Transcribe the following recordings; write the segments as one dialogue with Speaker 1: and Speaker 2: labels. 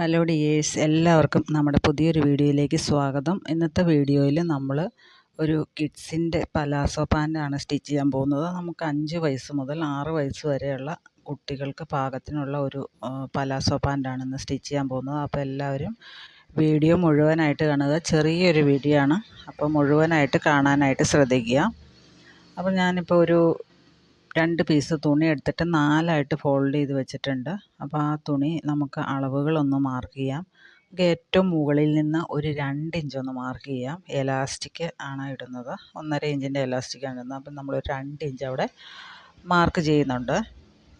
Speaker 1: Hello dears എല്ലാവർക്കും നമ്മുടെ പുതിയൊരു വീഡിയോയിലേക്ക് സ്വാഗതം. ഇന്നത്തെ വീഡിയോയിൽ നമ്മൾ ഒരു കിഡ്സിന്റെ പലാസോ പാന്റാണ് സ്റ്റിച്ച് ചെയ്യാൻ പോകുന്നത്. നമുക്ക് അഞ്ച് വയസ്സ് മുതൽ ആറ് വയസ്സ് വരെയുള്ള കുട്ടികൾക്ക് പാകത്തിനുള്ള ഒരു പലാസോ പാന്റാണ് ഇന്ന് സ്റ്റിച്ച് ചെയ്യാൻ പോകുന്നത്. അപ്പോൾ എല്ലാവരും വീഡിയോ മുഴുവനായിട്ട് കാണുക. ചെറിയൊരു വീഡിയോ ആണ്. അപ്പോൾ മുഴുവനായിട്ട് കാണാനായിട്ട് ശ്രദ്ധിക്കുക. അപ്പോൾ ഞാനിപ്പോൾ ഒരു രണ്ട് പീസ് തുണി എടുത്തിട്ട് നാലായിട്ട് ഫോൾഡ് ചെയ്ത് വെച്ചിട്ടുണ്ട്. അപ്പോൾ ആ തുണി നമുക്ക് അളവുകളൊന്ന് മാർക്ക് ചെയ്യാം. നമുക്ക് ഏറ്റവും മുകളിൽ നിന്ന് ഒരു രണ്ട് ഇഞ്ച് ഒന്ന് മാർക്ക് ചെയ്യാം. എലാസ്റ്റിക് ആണ് ഇടുന്നത്. ഒന്നര ഇഞ്ചിന്റെ എലാസ്റ്റിക്കാണ് ഇടുന്നത്. അപ്പം നമ്മൾ ഒരു രണ്ട് ഇഞ്ച് അവിടെ മാർക്ക് ചെയ്യുന്നുണ്ട്.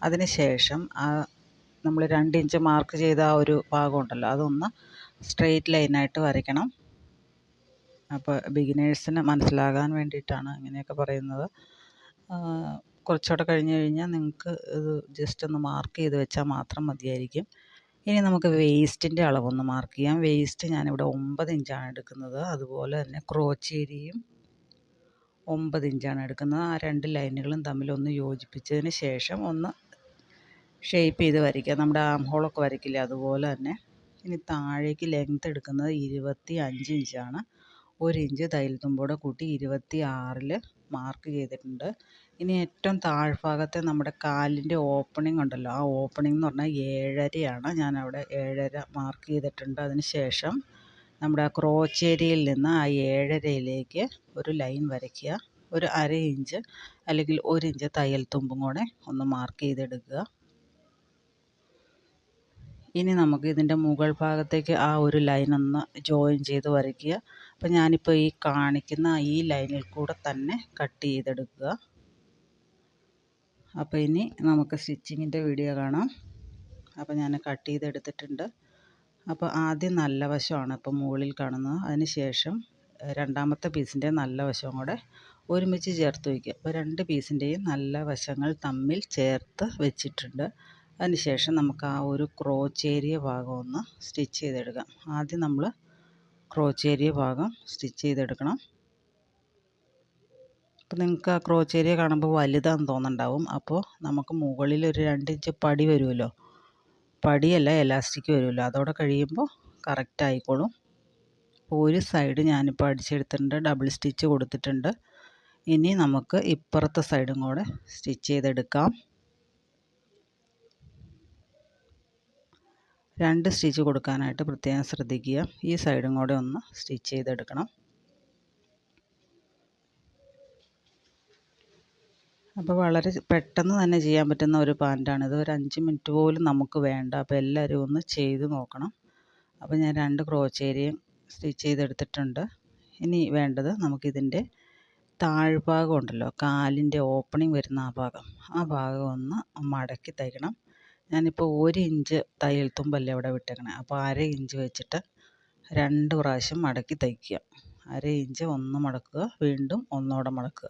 Speaker 1: അതിന് ശേഷം ആ നമ്മൾ രണ്ട് ഇഞ്ച് മാർക്ക് ചെയ്ത ആ ഒരു ഭാഗമുണ്ടല്ലോ അതൊന്ന് സ്ട്രെയിറ്റ് ലൈനായിട്ട് വരയ്ക്കണം. അപ്പോൾ ബിഗിനേഴ്സിന് മനസ്സിലാകാൻ വേണ്ടിയിട്ടാണ് ഇങ്ങനെയൊക്കെ പറയുന്നത്. കുറച്ചുകൂടെ കഴിഞ്ഞ് കഴിഞ്ഞാൽ നിങ്ങൾക്ക് ഇത് ജസ്റ്റ് ഒന്ന് മാർക്ക് ചെയ്ത് വെച്ചാൽ മാത്രം മതിയായിരിക്കും. ഇനി നമുക്ക് വേസ്റ്റിന്റെ അളവൊന്ന് മാർക്ക് ചെയ്യാം. വേസ്റ്റ് ഞാനിവിടെ ഒമ്പത് ഇഞ്ചാണ് എടുക്കുന്നത്. അതുപോലെ തന്നെ ക്രോച്ചേരിയും ഒമ്പത് ഇഞ്ചാണ് എടുക്കുന്നത്. ആ രണ്ട് ലൈനുകളും തമ്മിലൊന്ന് യോജിപ്പിച്ചതിന് ശേഷം ഒന്ന് ഷേപ്പ് ചെയ്ത് വരയ്ക്കുക. നമ്മുടെ ആം ഹോളൊക്കെ വരയ്ക്കില്ലേ? അതുപോലെ തന്നെ ഇനി താഴേക്ക് ലെങ്ത് എടുക്കുന്നത് ഇരുപത്തി അഞ്ച് ഇഞ്ചാണ്. ഒരു ഇഞ്ച് തയ്യൽ തുമ്പോടെ കൂട്ടി ഇരുപത്തി ആറിൽ മാർക്ക് ചെയ്തിട്ടുണ്ട്. ഇനി ഏറ്റവും താഴ്ഭാഗത്തെ നമ്മുടെ കാലിന്റെ ഓപ്പണിംഗ് ഉണ്ടല്ലോ. ആ ഓപ്പണിംഗ് എന്ന് പറഞ്ഞാൽ ഏഴരയാണ്. ഞാൻ അവിടെ ഏഴര മാർക്ക് ചെയ്തിട്ടുണ്ട് അതിന് ശേഷം നമ്മുടെ ആ ക്രോച്ചേരിയിൽ നിന്ന് ആ ഏഴരയിലേക്ക് ഒരു ലൈൻ വരയ്ക്കുക. ഒരു അര ഇഞ്ച് അല്ലെങ്കിൽ ഒരു ഇഞ്ച് തയ്യൽ തുമ്പും കൂടെ ഒന്ന് മാർക്ക് ചെയ്തെടുക്കുക. ഇനി നമുക്ക് ഇതിന്റെ മുകൾ ഭാഗത്തേക്ക് ആ ഒരു ലൈൻ ഒന്ന് ജോയിൻ ചെയ്ത് വരയ്ക്കുക. അപ്പോൾ ഞാനിപ്പോൾ ഈ കാണിക്കുന്ന ഈ ലൈനിൽ കൂടെ തന്നെ കട്ട് ചെയ്തെടുക്കുക. അപ്പോൾ ഇനി നമുക്ക് സ്റ്റിച്ചിങ്ങിന്റെ വീഡിയോ കാണാം. അപ്പോൾ ഞാൻ കട്ട് ചെയ്തെടുത്തിട്ടുണ്ട്. അപ്പോൾ ആദ്യം നല്ല വശമാണ് ഇപ്പം മുകളിൽ കാണുന്നത്. അതിന് ശേഷം രണ്ടാമത്തെ പീസിന്റെ നല്ല വശവും കൂടെ ഒരുമിച്ച് ചേർത്ത് വയ്ക്കുക. അപ്പോൾ രണ്ട് പീസിന്റെയും നല്ല വശങ്ങൾ തമ്മിൽ ചേർത്ത് വെച്ചിട്ടുണ്ട്. അതിന് ശേഷം നമുക്ക് ആ ഒരു ക്രോച്ചേരിയ ഭാഗം ഒന്ന് സ്റ്റിച്ച് ചെയ്തെടുക്കാം. ആദ്യം നമ്മൾ ക്രോച്ചേരിയ ഭാഗം സ്റ്റിച്ച് ചെയ്തെടുക്കണം. അപ്പോൾ നിങ്ങൾക്ക് ആ ക്രോച്ചേരിയ കാണുമ്പോൾ വലുതാന്ന് തോന്നുന്നുണ്ടാവും. അപ്പോൾ നമുക്ക് മുകളിൽ ഒരു രണ്ട് ഇഞ്ച് പടി വരുമല്ലോ. പടിയല്ല എലാസ്റ്റിക് വരുമല്ലോ. അതോടെ കഴിയുമ്പോൾ കറക്റ്റ് ആയിക്കോളും. അപ്പോൾ ഒരു സൈഡ് ഞാനിപ്പോൾ അടിച്ചെടുത്തിട്ടുണ്ട്. ഡബിൾ സ്റ്റിച്ച് കൊടുത്തിട്ടുണ്ട്. ഇനി നമുക്ക് ഇപ്പുറത്തെ സൈഡും കൂടെ സ്റ്റിച്ച് ചെയ്തെടുക്കാം. രണ്ട് സ്റ്റിച്ച് കൊടുക്കാനായിട്ട് പ്രത്യേകം ശ്രദ്ധിക്കുക. ഈ സൈഡും കൂടെ ഒന്ന് സ്റ്റിച്ച് ചെയ്തെടുക്കണം. അപ്പോൾ വളരെ പെട്ടെന്ന് തന്നെ ചെയ്യാൻ പറ്റുന്ന ഒരു പാന്റാണിത് ഒരു അഞ്ച് മിനിറ്റ് പോലും നമുക്ക് വേണ്ട. അപ്പോൾ എല്ലാവരും ഒന്ന് ചെയ്ത് നോക്കണം. അപ്പോൾ ഞാൻ രണ്ട് ക്രോച്ചേരിയും സ്റ്റിച്ച് ചെയ്തെടുത്തിട്ടുണ്ട്. ഇനി വേണ്ടത് നമുക്കിതിന്റെ താഴ്ഭാഗം ഉണ്ടല്ലോ. കാലിന്റെ ഓപ്പണിംഗ് വരുന്ന ആ ഭാഗം. ആ ഭാഗം ഒന്ന് മടക്കി തയ്ക്കണം. ഞാനിപ്പോൾ ഒരു ഇഞ്ച് തയ്യൽ തുമ്പല്ലേ അവിടെ വിട്ടേക്കണേ. അപ്പോൾ അര ഇഞ്ച് വെച്ചിട്ട് രണ്ട് പ്രാവശ്യം മടക്കി തയ്ക്കുക. അര ഇഞ്ച് ഒന്ന് മടക്കുക വീണ്ടും ഒന്നുകൂടെ മടക്കുക.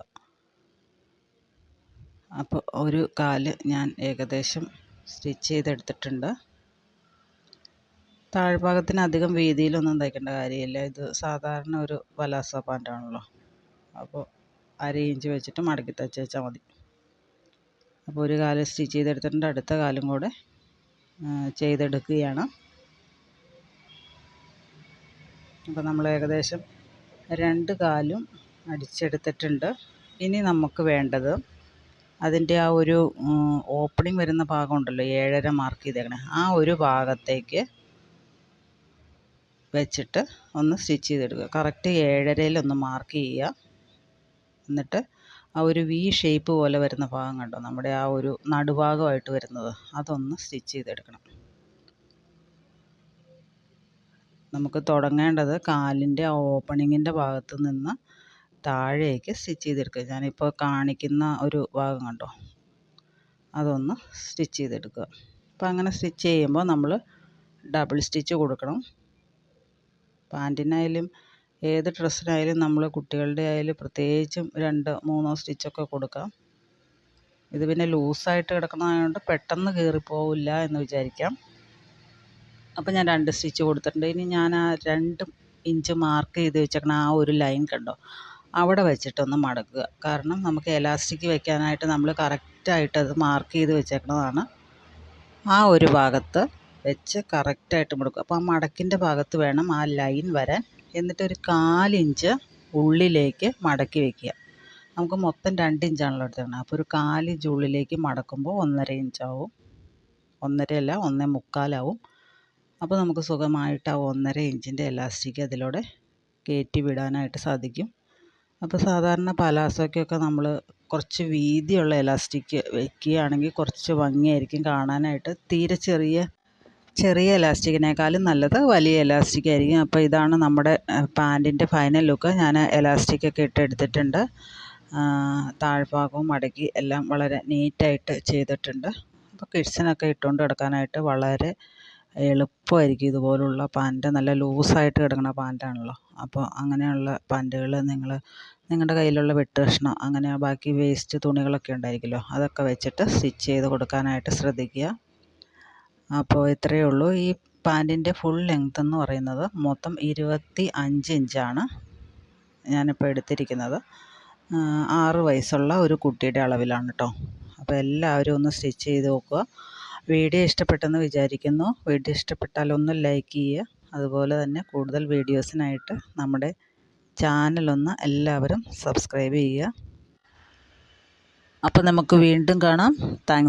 Speaker 1: അപ്പോൾ ഒരു കാൽ ഞാൻ ഏകദേശം സ്റ്റിച്ച് ചെയ്തെടുത്തിട്ടുണ്ട്. താഴ്ഭാഗത്തിന് അധികം വീതിയിലൊന്നും തയ്ക്കേണ്ട കാര്യമില്ല. ഇത് സാധാരണ ഒരു പലാസ പാന്റാണല്ലോ അപ്പോൾ അര ഇഞ്ച് വെച്ചിട്ട് മടക്കി തയ്ച്ച് വെച്ചാൽ മതി. അപ്പോൾ ഒരു കാൽ സ്റ്റിച്ച് ചെയ്തെടുത്തിട്ടുണ്ട്. അടുത്ത കാലും കൂടെ ചെയ്തെടുക്കുകയാണ്. അപ്പോൾ നമ്മൾ ഏകദേശം രണ്ട് കാലും അടിച്ചെടുത്തിട്ടുണ്ട്. ഇനി നമുക്ക് വേണ്ടത് അതിന്റെ ആ ഒരു ഓപ്പണിംഗ് വരുന്ന ഭാഗം ഉണ്ടല്ലോ ഏഴര മാർക്ക് ചെയ്തേക്കണേ. ആ ഒരു ഭാഗത്തേക്ക് വെച്ചിട്ട് ഒന്ന് സ്റ്റിച്ച് ചെയ്തെടുക്കുക. കറക്റ്റ് ഏഴരയിൽ ഒന്ന് മാർക്ക് ചെയ്യുക. എന്നിട്ട് ആ ഒരു വി ഷേപ്പ് പോലെ വരുന്ന ഭാഗം കണ്ടോ? നമ്മുടെ ആ ഒരു നടുഭാഗമായിട്ട് വരുന്നത്. അതൊന്ന് സ്റ്റിച്ച് ചെയ്തെടുക്കണം. നമുക്ക് തുടങ്ങേണ്ടത് കാലിന്റെ ആ ഓപ്പണിങ്ങിന്റെ ഭാഗത്ത് നിന്ന് താഴേക്ക് സ്റ്റിച്ച് ചെയ്തെടുക്കുക. ഞാനിപ്പോൾ കാണിക്കുന്ന ഒരു ഭാഗം കണ്ടോ? അതൊന്ന് സ്റ്റിച്ച് ചെയ്തെടുക്കുക. അപ്പോൾ അങ്ങനെ സ്റ്റിച്ച് ചെയ്യുമ്പോൾ നമ്മൾ ഡബിൾ സ്റ്റിച്ച് കൊടുക്കണം. പാന്റിനായാലും ഏത് ഡ്രസ്സിനായാലും നമ്മൾ കുട്ടികളുടെ ആയാലും പ്രത്യേകിച്ചും രണ്ട് മൂന്നോ സ്റ്റിച്ചൊക്കെ കൊടുക്കാം. ഇത് പിന്നെ ലൂസായിട്ട് കിടക്കുന്നതായതുകൊണ്ട് പെട്ടെന്ന് കീറിപ്പോവില്ല എന്ന് വിചാരിക്കാം. അപ്പോൾ ഞാൻ രണ്ട് സ്റ്റിച്ച് കൊടുത്തിട്ടുണ്ട്. ഇനി ഞാൻ ആ രണ്ട് ഇഞ്ച് മാർക്ക് ചെയ്ത് വെച്ചേക്കണ ആ ഒരു ലൈൻ കണ്ടോ? അവിടെ വെച്ചിട്ടൊന്ന് മടക്കുക. കാരണം നമുക്ക് എലാസ്റ്റിക് വെക്കാനായിട്ട് നമ്മൾ കറക്റ്റായിട്ട് അത് മാർക്ക് ചെയ്ത് വെച്ചേക്കണതാണ്. ആ ഒരു ഭാഗത്ത് വെച്ച് കറക്റ്റായിട്ട് മടക്കുക. അപ്പോൾ ആ മടക്കിന്റെ ഭാഗത്ത് വേണം ആ ലൈൻ വരാൻ. എന്നിട്ടൊരു കാലിഞ്ച് ഉള്ളിലേക്ക് മടക്കി വയ്ക്കുക നമുക്ക് മൊത്തം രണ്ട് ഇഞ്ചാണല്ലോ അപ്പോൾ ഒരു കാലിഞ്ച് ഉള്ളിലേക്ക് മടക്കുമ്പോൾ ഒന്നര ഇഞ്ചാവും. ഒന്നരയല്ല ഒന്നേ മുക്കാലാവും. അപ്പോൾ നമുക്ക് സുഖമായിട്ട് ആ ഒന്നര ഇഞ്ചിന്റെ എലാസ്റ്റിക് അതിലൂടെ കയറ്റി വിടാനായിട്ട് സാധിക്കും. അപ്പോൾ സാധാരണ പലാസോയ്ക്കൊക്കെ നമ്മൾ കുറച്ച് വീതിയുള്ള എലാസ്റ്റിക് വയ്ക്കുകയാണെങ്കിൽ കുറച്ച് ഭംഗിയായിരിക്കും കാണാനായിട്ട്. തീരെ ചെറിയ ചെറിയ എലാസ്റ്റിക്കിനേക്കാളും നല്ലത് വലിയ എലാസ്റ്റിക് ആയിരിക്കും. അപ്പോൾ ഇതാണ് നമ്മുടെ പാന്റിന്റെ ഫൈനൽ ലുക്ക്. ഞാൻ എലാസ്റ്റിക്കൊക്കെ ഇട്ടെടുത്തിട്ടുണ്ട് താഴ്ഭാഗവും മടക്കി എല്ലാം വളരെ നീറ്റായിട്ട് ചെയ്തിട്ടുണ്ട്. അപ്പോൾ കിഡ്സിനൊക്കെ ഇട്ടുകൊണ്ട് കിടക്കാനായിട്ട് വളരെ എളുപ്പമായിരിക്കും ഇതുപോലുള്ള പാന്റ്. നല്ല ലൂസായിട്ട് കിടക്കുന്ന പാന്റാണല്ലോ. അപ്പോൾ അങ്ങനെയുള്ള പാന്റുകൾ നിങ്ങൾ നിങ്ങളുടെ കയ്യിലുള്ള വെട്ട് കഷ്ണം അങ്ങനെ ബാക്കി വേസ്റ്റ് തുണികളൊക്കെ ഉണ്ടായിരിക്കുമല്ലോ അതൊക്കെ വെച്ചിട്ട് സ്റ്റിച്ച് ചെയ്ത് കൊടുക്കാനായിട്ട് ശ്രദ്ധിക്കുക. അപ്പോൾ ഇത്രയേ ഉള്ളൂ. ഈ പാന്റിന്റെ ഫുൾ ലെങ്ത് എന്ന് പറയുന്നത് മൊത്തം ഇരുപത്തി അഞ്ച് ഇഞ്ചാണ് ഞാനിപ്പോൾ എടുത്തിരിക്കുന്നത്. ആറ് വയസ്സുള്ള ഒരു കുട്ടിയുടെ അളവിലാണ് കേട്ടോ അപ്പോൾ എല്ലാവരും ഒന്ന് സ്റ്റിച്ച് ചെയ്ത് നോക്കുക. വീഡിയോ ഇഷ്ടപ്പെട്ടെന്ന് വിചാരിക്കുന്നു. വീഡിയോ ഇഷ്ടപ്പെട്ടാൽ ഒന്ന് ലൈക്ക് ചെയ്യുക. അതുപോലെ തന്നെ കൂടുതൽ വീഡിയോസിനായിട്ട് നമ്മുടെ ചാനലൊന്ന് എല്ലാവരും സബ്സ്ക്രൈബ് ചെയ്യുക. അപ്പോൾ നമുക്ക് വീണ്ടും കാണാം. താങ്ക്സ്